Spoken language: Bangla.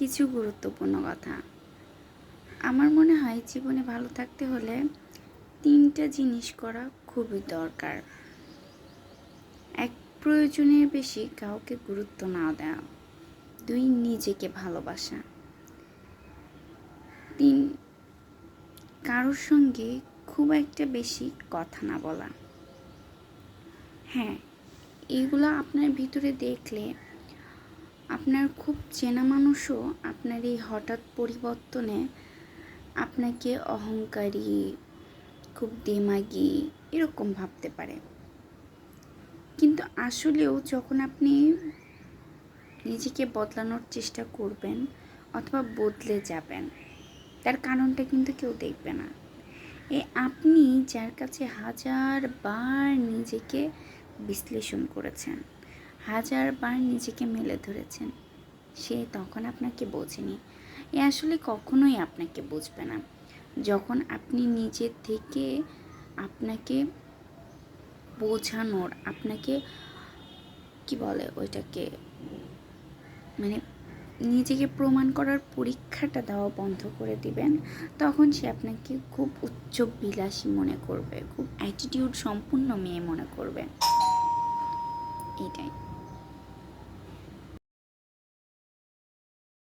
কিছু গুরুত্বপূর্ণ কথা। আমার মনে হয় জীবনে ভালো থাকতে হলে তিনটা জিনিস করা খুবই দরকার। এক প্রয়োজনের বেশি কাউকে গুরুত্ব না দেওয়া দুই, নিজেকে ভালোবাসা। তিন, কারোর সঙ্গে খুব একটা বেশি কথা না বলা। হ্যাঁ এগুলো আপনার ভিতরে দেখলে আপনার খুব চেনা মানুষও আপনার এই হঠাৎ পরিবর্তনে আপনাকে অহংকারী, খুব দেমাগি এরকম ভাবতে পারে। কিন্তু আসলেও যখন আপনি নিজেকে বদলানোর চেষ্টা করবেন অথবা বদলে যাবেন, তার কারণটা কিন্তু কেউ দেখবে না। এ আপনি যার কাছে হাজার বার নিজেকে বিশ্লেষণ করেছেন। হাজার বার নিজেকে মেলে ধরেছেন। সে তখন আপনাকে বোঝেনি। এ আসলে কখনোই আপনাকে বুঝবে না। যখন আপনি নিজের থেকে আপনাকে বোঝানোর, আপনাকে কি বলে ওইটাকে মানে নিজেকে প্রমাণ করার পরীক্ষাটা দেওয়া বন্ধ করে দিবেন, তখন সে আপনাকে খুব উচ্চ বিলাসী মনে করবে, খুব অ্যাটিটিউড সম্পূর্ণ মেয়ে মনে করবে। এটাই।